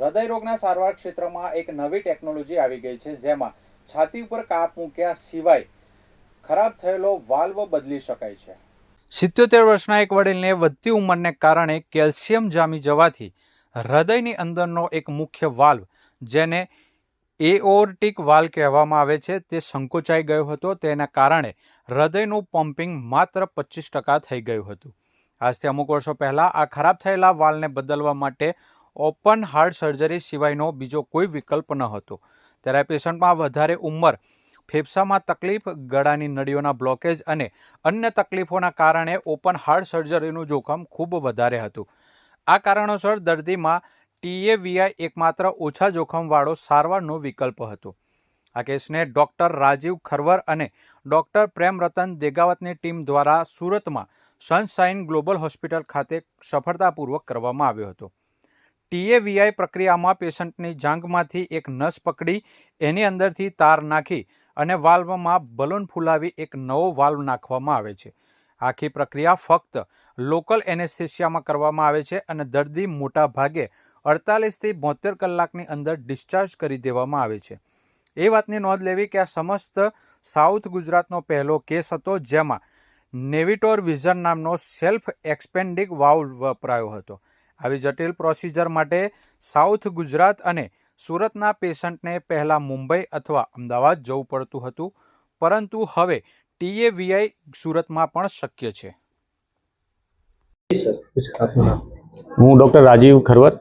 હૃદય રોગના સારવાર ક્ષેત્રમાં એક નવી ટેકનોલોજી આવી ગઈ છે, જેમાં છાતી ઉપર કાપ મૂક્યા સિવાય ખરાબ થયેલો વાલ્વ બદલી શકાય છે. સિત્યોતેર વર્ષના એક વડીલને વધતી ઉંમરને કારણે કેલ્શિયમ જામી જવાથી હૃદયની અંદરનો એક મુખ્ય વાલ્વ જેને એઓર્ટિક વાલ્વ કહેવામાં આવે છે, તે સંકોચાઈ ગયો હતો. તેના કારણે હૃદયનું પમ્પિંગ માત્ર પચીસ ટકા થઈ ગયું હતું. આજથી અમુક વર્ષો પહેલાં આ ખરાબ થયેલા વાલ્વને બદલવા માટે ઓપન હાર્ટ સર્જરી સિવાયનો બીજો કોઈ વિકલ્પ ન હતો. ત્યારે પેશન્ટમાં વધારે ઉંમર, ફેફસામાં તકલીફ, ગળાની નળીઓના બ્લોકેજ અને અન્ય તકલીફોના કારણે ઓપન હાર્ટ સર્જરીનું જોખમ ખૂબ વધારે હતું. આ કારણોસર દર્દીમાં ટીએવીઆઈ એકમાત્ર ઓછા જોખમવાળો સારવારનો વિકલ્પ હતો. આ કેસને ડૉક્ટર રાજીવ ખરવર અને ડૉક્ટર પ્રેમ રતન દેગાવતની ટીમ દ્વારા સુરતમાં સનશાઇન ગ્લોબલ હોસ્પિટલ ખાતે સફળતાપૂર્વક કરવામાં આવ્યો હતો. ટીએવીઆઈ પ્રક્રિયામાં પેશન્ટની જાંઘમાંથી એક નસ પકડી, એની અંદરથી તાર નાખી અને વાલ્વમાં બલૂન ફૂલાવી એક નવો વાલ્વ નાખવામાં આવે છે. આખી પ્રક્રિયા ફક્ત લોકલ એનેસ્થેશિયામાં કરવામાં આવે છે અને દર્દી મોટા ભાગે અડતાલીસથી બોતેર કલાકની અંદર ડિસ્ચાર્જ કરી દેવામાં આવે છે. એ વાતની નોંધ લેવી કે આ સમસ્ત સાઉથ ગુજરાતનો પહેલો કેસ હતો જેમાં નેવિટોર વિઝન નામનો સેલ્ફ એક્સપેન્ડિંગ વાલ્વ વપરાયો હતો. આવી જટિલ પ્રોસિજર માટે સાઉથ ગુજરાત અને સુરતના પેશન્ટને પહેલાં મુંબઈ અથવા અમદાવાદ જવું પડતું હતું, પરંતુ હવે ટીએવીઆઈ સુરતમાં પણ શક્ય છે. હું doctor Rajiv Kharvat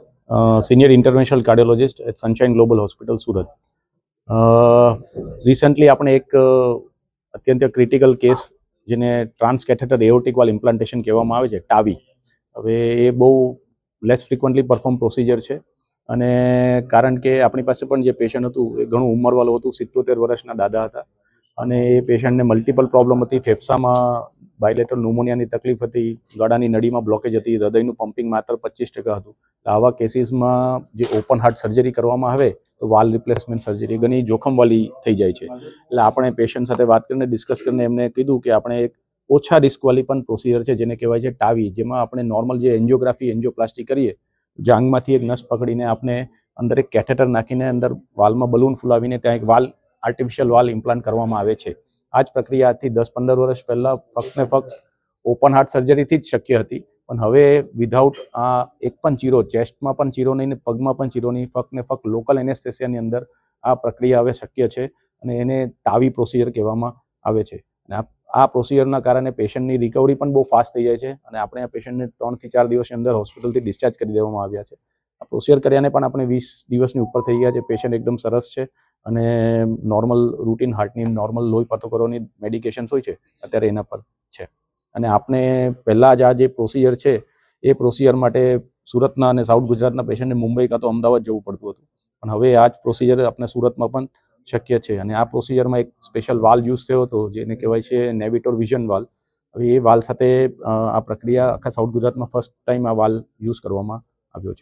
senior international cardiologist at Sunshine global hospital Surat. Recently આપણે એક અત્યંત ક્રિટિકલ કેસ જેને transcatheter aortic valve implantation કહેવામાં આવે છે, ટાવી. હવે એ બહુ લેસ ફ્રિકવન્ટલી પરફોર્મ પ્રોસિજર છે. અને કારણ કે આપણી પાસે પણ જે પેશન્ટ હતું, એ ઘણું ઉંમરવાળું હતું, સિત્તોતેર વર્ષના દાદા હતા. અને એ પેશન્ટને મલ્ટિપલ પ્રોબ્લેમ હતી. ફેફસામાં બાયલેટરલ ન્યુમોનિયાની તકલીફ હતી, ગળાની નળીમાં બ્લોકેજ હતી, હૃદયનું પમ્પિંગ માત્ર પચીસ ટકા હતું. આવા કેસીસમાં જે ઓપન હાર્ટ સર્જરી કરવામાં આવે, તો વાલ રિપ્લેસમેન્ટ સર્જરી ઘણી જોખમવાળી થઈ જાય છે. એટલે આપણે પેશન્ટ સાથે વાત કરીને ડિસ્કસ કરીને એમને કીધું કે આપણે એક ઓછા રિસ્કવાળી પણ પ્રોસિજર છે, જેને કહેવાય છે ટાવી, જેમાં આપણે નોર્મલ જે એન્જિયોગ્રાફી એન્જિયોપ્લાસ્ટી કરીએ જાંગમાંથી એક નસ પકડીને આપણે અંદર એક કેથેટર નાખીને અંદર વાલમાં બલૂન ફુલાવીને ત્યાં એક વાલ આર્ટિફિશિયલ વાલ ઇમ્પ્લાન્ટ કરવામાં આવે છે. આ જ પ્રક્રિયા આજથી દસ પંદર વર્ષ પહેલાં ફક્ત ને ફક્ત ઓપન હાર્ટ સર્જરીથી જ શક્ય હતી. પણ હવે વિધાઉટ આ એક પણ ચીરો ચેસ્ટમાં પણ ચીરો નહીં ને પગમાં પણ ચીરો નહીં, ફક્ત ને ફક્ત લોકલ એનેસ્થેસિયાની અંદર આ પ્રક્રિયા હવે શક્ય છે અને એને ટાવી પ્રોસિજર કહેવામાં આવે છે. અને આ આ પ્રોસિજરના કારણે પેશન્ટની રિકવરી પણ બહુ ફાસ્ટ થઈ જાય છે અને આપણે આ પેશન્ટને ત્રણથી ચાર દિવસની અંદર હોસ્પિટલથી ડિસ્ચાર્જ કરી દેવામાં આવ્યા છે. આ પ્રોસિજર કર્યાને પણ આપણે વીસ દિવસની ઉપર થઈ ગયા છે. પેશન્ટ એકદમ સરસ છે અને નોર્મલ રૂટીન હાર્ટની નોર્મલ લોહી પથોકરોની મેડિકેશન્સ હોય છે અત્યારે એના પર છે. અને આપણે પહેલાં જ આ જે પ્રોસિજર છે એ પ્રોસિજર માટે સુરતના અને સાઉથ ગુજરાતના પેશન્ટને મુંબઈ કાં તો અમદાવાદ જવું પડતું હતું. પણ હવે આ જ પ્રોસિજર આપણે સુરતમાં પણ શક્ય છે. અને આ પ્રોસિજરમાં એક સ્પેશિયલ વાલ યુઝ થયો હતો, જેને કહેવાય છે નેવિટોર વિઝન વાલ હવે એ વાલ સાથે આ પ્રક્રિયા આખા સાઉથ ગુજરાતમાં ફર્સ્ટ ટાઈમ આ વાલ યુઝ કરવામાં આવ્યો છે.